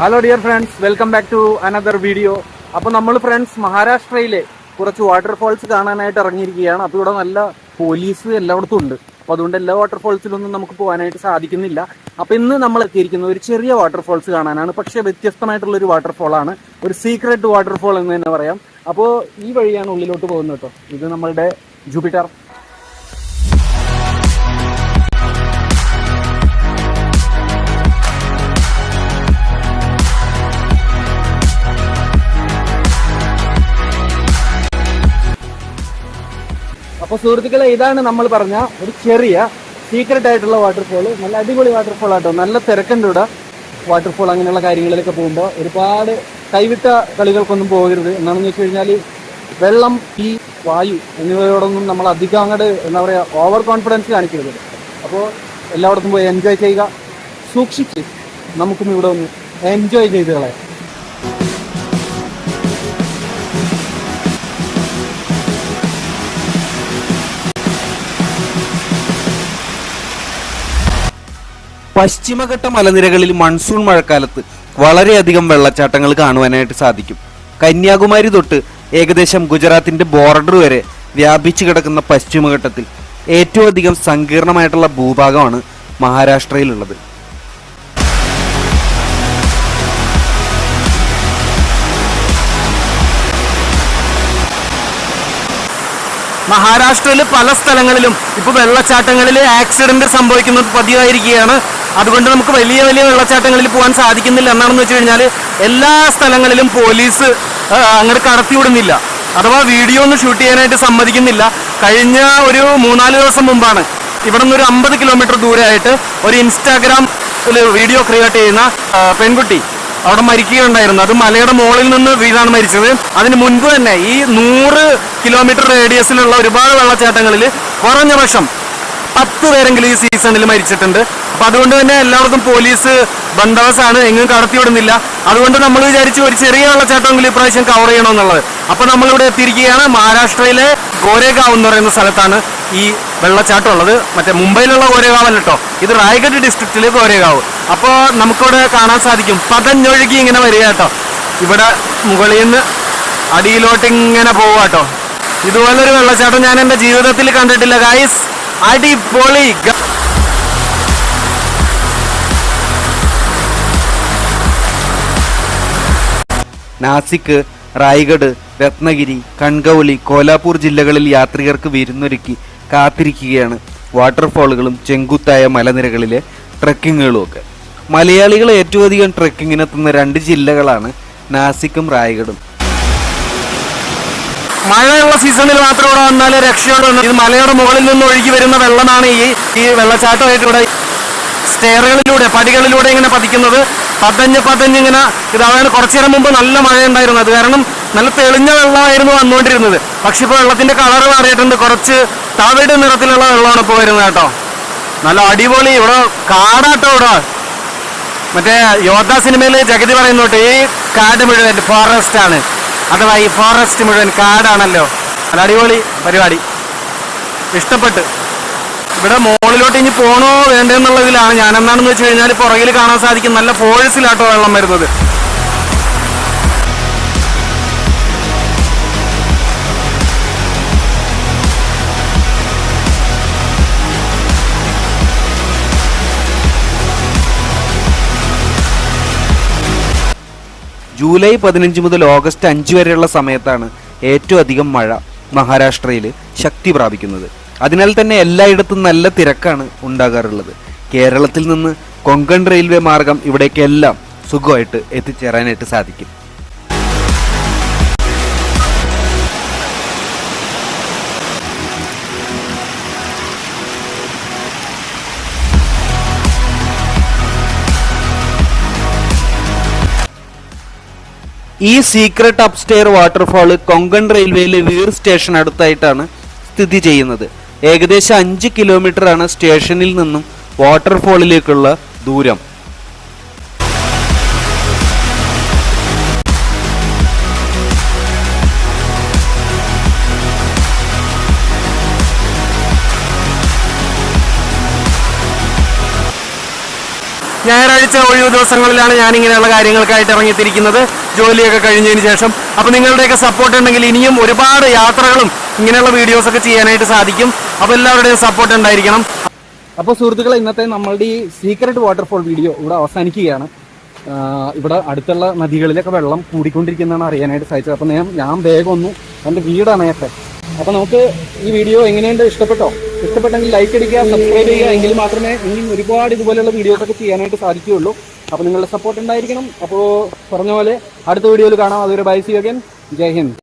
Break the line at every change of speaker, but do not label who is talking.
Hello dear friends welcome back to another video അപ്പോൾ നമ്മൾ friends മഹാരാഷ്ട്രയിലെ കുറച്ച് വാട്ടർഫോൾസ് കാണാനായിട്ട് ഇറങ്ങിയിരിക്കുകയാണ്. അപ്പോൾ ഇവിടെ നല്ല പോലീസ് എല്ലായിടത്തും ഉണ്ട്. അപ്പോൾ അതുകൊണ്ട് എല്ലാ വാട്ടർഫോൾസിലൊന്നും നമുക്ക് പോകാനായിട്ട് സാധിക്കുന്നില്ല. അപ്പോൾ ഇന്ന് നമ്മൾ എത്തിയിരിക്കുന്നത് ഒരു ചെറിയ വാട്ടർഫോൾസ് കാണാനാണ്. പക്ഷേ വ്യത്യസ്തമായിട്ടുള്ള ഒരു വാട്ടർഫോളാണ് ഒരു സീക്രട്ട് വാട്ടർഫോൾ എന്ന് തന്നെ പറയാം. അപ്പോൾ ഈ വഴിയാണ് ഉള്ളിലോട്ട് പോകുന്നത് കേട്ടോ. ഇത് നമ്മളുടെ ജൂപ്പിറ്റർ അപ്പോൾ സുഹൃത്തുക്കളെ ഇതാണ് നമ്മൾ പറഞ്ഞ ഒരു ചെറിയ സീക്രട്ട് ആയിട്ടുള്ള വാട്ടർഫോൾ നല്ല അടിപൊളി വാട്ടർഫോൾ ആട്ടോ. നല്ല തിരക്കുണ്ട് ഇവിടെ. വാട്ടർഫോൾ അങ്ങനെയുള്ള കാര്യങ്ങളിലൊക്കെ പോകുമ്പോൾ ഒരുപാട് കൈവിട്ട കളികൾക്കൊന്നും പോകരുത്. എന്നാണെന്ന് വെച്ച് കഴിഞ്ഞാൽ വെള്ളം തീ വായു എന്നിവയോടൊന്നും നമ്മൾ അധികം അങ്ങോട്ട് എന്താ പറയുക ഓവർ കോൺഫിഡൻസ് കാണിക്കരുത്. അപ്പോൾ എല്ലായിടത്തും പോയി എൻജോയ് ചെയ്യുക. സൂക്ഷിച്ച് നമുക്കും ഇവിടെ ഒന്ന് എൻജോയ് ചെയ്ത് കളയാം.
പശ്ചിമഘട്ട മലനിരകളിൽ മൺസൂൺ മഴക്കാലത്ത് വളരെയധികം വെള്ളച്ചാട്ടങ്ങൾ കാണുവാനായിട്ട് സാധിക്കും. കന്യാകുമാരി തൊട്ട് ഏകദേശം ഗുജറാത്തിന്റെ ബോർഡർ വരെ വ്യാപിച്ചു കിടക്കുന്ന പശ്ചിമഘട്ടത്തിൽ ഏറ്റവും അധികം സങ്കീർണമായിട്ടുള്ള ഭൂഭാഗമാണ് മഹാരാഷ്ട്രയിലുള്ളത്.
മഹാരാഷ്ട്രയിൽ പല സ്ഥലങ്ങളിലും ഇപ്പോൾ വെള്ളച്ചാട്ടങ്ങളിൽ ആക്സിഡന്റ് സംഭവിക്കുന്നത് പതിവായിരിക്കുകയാണ്. അതുകൊണ്ട് നമുക്ക് വലിയ വലിയ വെള്ളച്ചാട്ടങ്ങളിൽ പോകാൻ സാധിക്കുന്നില്ല. എന്നാണെന്ന് വെച്ച് കഴിഞ്ഞാൽ എല്ലാ സ്ഥലങ്ങളിലും പോലീസ് അങ്ങോട്ട് കടത്തിവിടുന്നില്ല. അഥവാ വീഡിയോ ഒന്നും ഷൂട്ട് ചെയ്യാനായിട്ട് സമ്മതിക്കുന്നില്ല. കഴിഞ്ഞ ഒരു മൂന്നാൽ ദിവസം മുമ്പാണ് ഇവിടെ നിന്ന് ഒരു അമ്പത് കിലോമീറ്റർ ദൂരമായിട്ട് ഒരു ഇൻസ്റ്റാഗ്രാം വീഡിയോ ക്രിയേറ്റ് ചെയ്യുന്ന പെൺകുട്ടി അവിടെ മരിക്കുകയുണ്ടായിരുന്നു. അത് മലയുടെ മുകളിൽ നിന്ന് വീഴാണ് മരിച്ചത്. അതിന് മുൻപ് തന്നെ ഈ നൂറ് കിലോമീറ്റർ റേഡിയസിലുള്ള ഒരുപാട് വെള്ളച്ചാട്ടങ്ങളിൽ കുറഞ്ഞ പക്ഷം പത്ത് പേരെങ്കിലും ഈ സീസണിൽ മരിച്ചിട്ടുണ്ട്. അപ്പൊ അതുകൊണ്ട് തന്നെ എല്ലായിടത്തും പോലീസ് ബന്ദോബസ്സാണ് എങ്ങും കടത്തിവിടുന്നില്ല. അതുകൊണ്ട് നമ്മൾ വിചാരിച്ചു ഒരു ചെറിയ വെള്ളച്ചാട്ടമെങ്കിലും ഇപ്രാവശ്യം കവർ ചെയ്യണമെന്നുള്ളത്. അപ്പൊ നമ്മളിവിടെ എത്തിയിരിക്കുകയാണ്. മഹാരാഷ്ട്രയിലെ ഗോരേഗാവ് എന്ന് പറയുന്ന സ്ഥലത്താണ് ഈ വെള്ളച്ചാട്ടം ഉള്ളത്. മറ്റേ മുംബൈയിലുള്ള ഗോരേഗാവ് അല്ല ഇത് റായ്ഗഡ് ഡിസ്ട്രിക്റ്റിലെ ഗോരേഗാവ്. അപ്പോൾ നമുക്കിവിടെ കാണാൻ സാധിക്കും. പതഞ്ഞൊഴുകി ഇങ്ങനെ വരിക കേട്ടോ ഇവിടെ മുകളിൽ നിന്ന് അടിയിലോട്ട് ഇങ്ങനെ പോവാട്ടോ ഇതുപോലൊരു വെള്ളച്ചാട്ടം ഞാൻ എന്റെ ജീവിതത്തിൽ കണ്ടിട്ടില്ല. ഗായ്സ് അടിപൊളി നാസിക്ക്
നാസിക് റായ്ഗഡ് രത്നഗിരി കൺകൗലി കോലാപൂർ ജില്ലകളിൽ യാത്രികർക്ക് വിരുന്നൊരുക്കി കാത്തിരിക്കുകയാണ്. വാട്ടർഫോളുകളും ചെങ്കുത്തായ മലനിരകളിലെ ട്രക്കിങ്ങുകളും ഒക്കെ മലയാളികൾ ഏറ്റവും അധികം ട്രക്കിങ്ങിനെത്തുന്ന രണ്ട് ജില്ലകളാണ് നാസിക്കും റായ്ഗഡും.
മഴയുള്ള സീസണിൽ മാത്രം ഇവിടെ വന്നാൽ രക്ഷയുള്ളൂ എന്ന് ഇത് മലയുടെ മുകളിൽ നിന്ന് ഒഴുകി വരുന്ന വെള്ളമാണ് ഈ ഈ വെള്ളച്ചാട്ടമായിട്ട് ഇവിടെ സ്റ്റെയറുകളിലൂടെ പടികളിലൂടെ ഇങ്ങനെ പതിക്കുന്നത്. പതഞ്ഞ് പതഞ്ഞ് ഇങ്ങനെ ഇതാണ് കുറച്ചു നേരം മുമ്പ് നല്ല മഴ ഉണ്ടായിരുന്നു അത് കാരണം നല്ല തെളിഞ്ഞ വെള്ളമായിരുന്നു വന്നുകൊണ്ടിരുന്നത്. പക്ഷെ ഇപ്പോൾ വെള്ളത്തിന്റെ കളർ മാറിയിട്ടുണ്ട്. കുറച്ച് തവിട് നിറത്തിലുള്ള വെള്ളമാണ് ഇപ്പോൾ വരുന്നത് കേട്ടോ. നല്ല അടിപൊളി. ഇവിടെ കാടാട്ടോ ഇവിടെ. മറ്റേ യോദ്ധ സിനിമയിൽ ജഗതി പറയുന്നോട്ട് ഈ കാട് മുഴുവൻ ഫോറസ്റ്റ് ആണ്. അഥവാ ഈ ഫോറസ്റ്റ് മുഴുവൻ കാടാണല്ലോ. നല്ല അടിപൊളി പരിപാടി. ഇഷ്ടപ്പെട്ട്. ഇവിടെ മുകളിലോട്ട് ഇനി പോണോ വേണ്ടെന്നുള്ളതിലാണ് ഞാൻ എന്താണെന്ന് വെച്ച് കഴിഞ്ഞാൽ പുറകിൽ കാണാൻ സാധിക്കും നല്ല ഫോഴ്സിലാട്ടോ വെള്ളം വരുന്നത്.
ജൂലൈ പതിനഞ്ച് മുതൽ ഓഗസ്റ്റ് അഞ്ച് വരെയുള്ള സമയത്താണ് ഏറ്റവും അധികം മഴ മഹാരാഷ്ട്രയിൽ ശക്തി പ്രാപിക്കുന്നത്. അതിനാൽ തന്നെ എല്ലായിടത്തും നല്ല തിരക്കാണ് ഉണ്ടാകാറുള്ളത്. കേരളത്തിൽ നിന്ന് കൊങ്കൺ റെയിൽവേ മാർഗം ഇവിടേക്കെല്ലാം സുഖമായിട്ട് എത്തിച്ചേരാനായിട്ട് സാധിക്കും. ഈ സീക്രട്ട് അപ്സ്റ്റെയർ വാട്ടർഫാൾ കൊങ്കൺ റെയിൽവേയിലെ വീർ സ്റ്റേഷൻ അടുത്തായിട്ടാണ് സ്ഥിതി ചെയ്യുന്നത്. ഏകദേശം അഞ്ച് കിലോമീറ്റർ ആണ് സ്റ്റേഷനിൽ നിന്നും വാട്ടർഫാളിലേക്കുള്ള ദൂരം.
ഞായറാഴ്ച ഒഴിവ് ദിവസങ്ങളിലാണ് ഞാനിങ്ങനെയുള്ള കാര്യങ്ങൾക്കായിട്ട് ഇറങ്ങിത്തിരിക്കുന്നത്. ജോലിയൊക്കെ കഴിഞ്ഞതിന് ശേഷം. അപ്പോൾ നിങ്ങളുടെയൊക്കെ സപ്പോർട്ട് ഉണ്ടെങ്കിൽ ഇനിയും ഒരുപാട് യാത്രകളും ഇങ്ങനെയുള്ള വീഡിയോസൊക്കെ ചെയ്യാനായിട്ട് സാധിക്കും. അപ്പോൾ എല്ലാവരുടെയും സപ്പോർട്ട് ഉണ്ടായിരിക്കണം.
അപ്പോൾ സുഹൃത്തുക്കളെ ഇന്നത്തെ നമ്മളുടെ ഈ സീക്രട്ട് വാട്ടർഫോൾ വീഡിയോ ഇവിടെ അവസാനിക്കുകയാണ്. ഇവിടെ അടുത്തുള്ള നദികളിലൊക്കെ വെള്ളം കൂടിക്കൊണ്ടിരിക്കുന്നതാണ് അറിയാനായിട്ട് സാധിച്ചത്. അപ്പോൾ ഞാൻ ഞാൻ വേഗം ഒന്നു എന്റെ വീടാണ് അപ്പോൾ നമുക്ക് ഈ വീഡിയോ എങ്ങനെയുണ്ട്? ഇഷ്ടപ്പെട്ടോ? ഇഷ്ടപ്പെട്ടെങ്കിൽ ലൈക്ക് അടിക്കുക സബ്സ്ക്രൈബ് ചെയ്യുക. എങ്കിൽ മാത്രമേ ഇനിയും ഒരുപാട് ഇതുപോലെയുള്ള വീഡിയോസൊക്കെ ചെയ്യാനായിട്ട് സാധിക്കുകയുള്ളൂ. അപ്പോൾ നിങ്ങളുടെ സപ്പോർട്ട് ഉണ്ടായിരിക്കണം. അപ്പോൾ പറഞ്ഞ പോലെ അടുത്ത വീഡിയോയിൽ കാണാം. അതൊരു ബൈസി അഗൻ ജയ് ഹിന്ദ്.